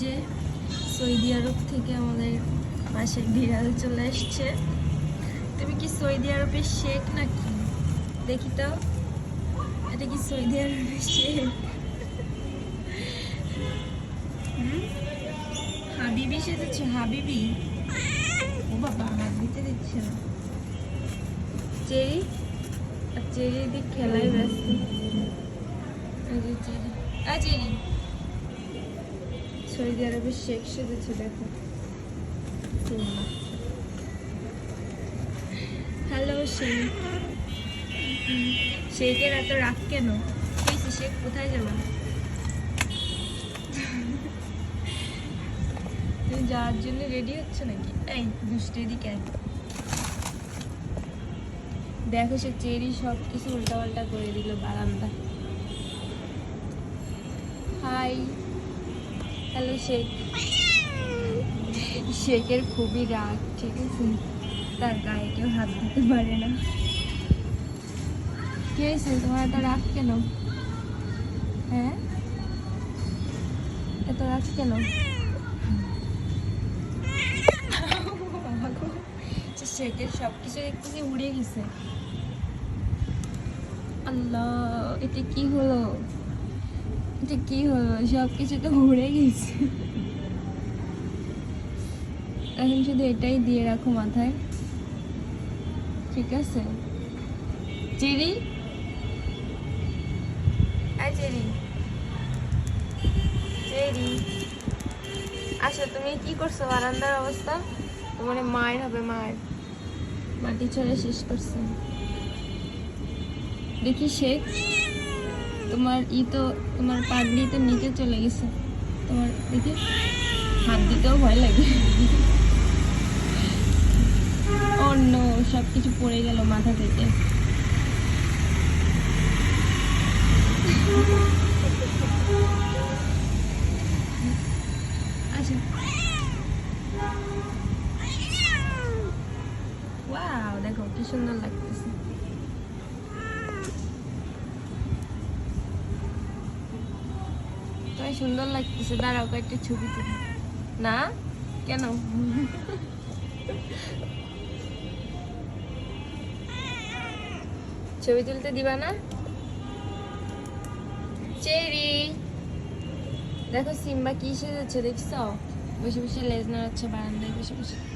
যে সৌদি আরব থেকে আমাদের বাসায় বিড়াল চলে আসছে। তুমি কি সৌদি আরবের শেখ নাকি? দেখি তো। এটা কি সৌদি আরবের শেখ? হাবিবি সেজেছ, হাবিবি। ও বাবা, হাত দিতে দিচ্ছে না। চেরি? আর চেরি দিক খেলাই ব্যস্ত। চেরি। আ চেরি। সৌদি আরবের শেখ সেজেছে, দেখো। হ্যালো শেখ। শেখের এত রাগ কেন? শেখ, কোথায় যাব? তুমি যাওয়ার জন্য রেডি হচ্ছে নাকি? এই, দুষ্টু এদিকে আয়। দেখো সে চেরি সব কিছু উল্টা পাল্টা করে দিল বারান্দা হাই হ্যালো, শেখ। শেখের খুবই রাগ, ঠিক আছে? তার গায়ে কেউ হাত দিতে পারে না। কি হয়েছে? তোমার এত রাগ কেন? হ্যাঁ? এত রাগ কেন? শেখের সব কিছু দেখতেছি উড়ে গেছে। আল্লাহ, এতে কি হলো? এটা কি হলো? সব কিছু তো উড়ে গেছে। এখন শুধু এটাই দিয়ে রাখো মাথায়। ঠিক আছে? আই চেরি চেরি আচ্ছা তুমি কি করছ? বারান্দার অবস্থা? তোমার মায়ের হবে মায়ের। মাটি ছড়ে শেষ করছে। দেখি শেখ তোমার ই তো, তোমার পাগড়ি তো নিচে চলে গেছে। তোমার দেখি হাত দিতেও ভয় লাগে। অন্য সব কিছু পড়ে গেল মাথা থেকে। আচ্ছা। দেখো, কি সুন্দর লাগতেছে। সুন্দর লাগতেছে। দাঁড়াও কয়েকটা ছবি তুলি। না? কেন? ছবি তুলতে দিবা না? চেরি! দেখো সিম্বা কি সেজেছে, দেখছ? বসে বসে লেজ নাড়াচ্ছে, বারান্দায় বসে বসে।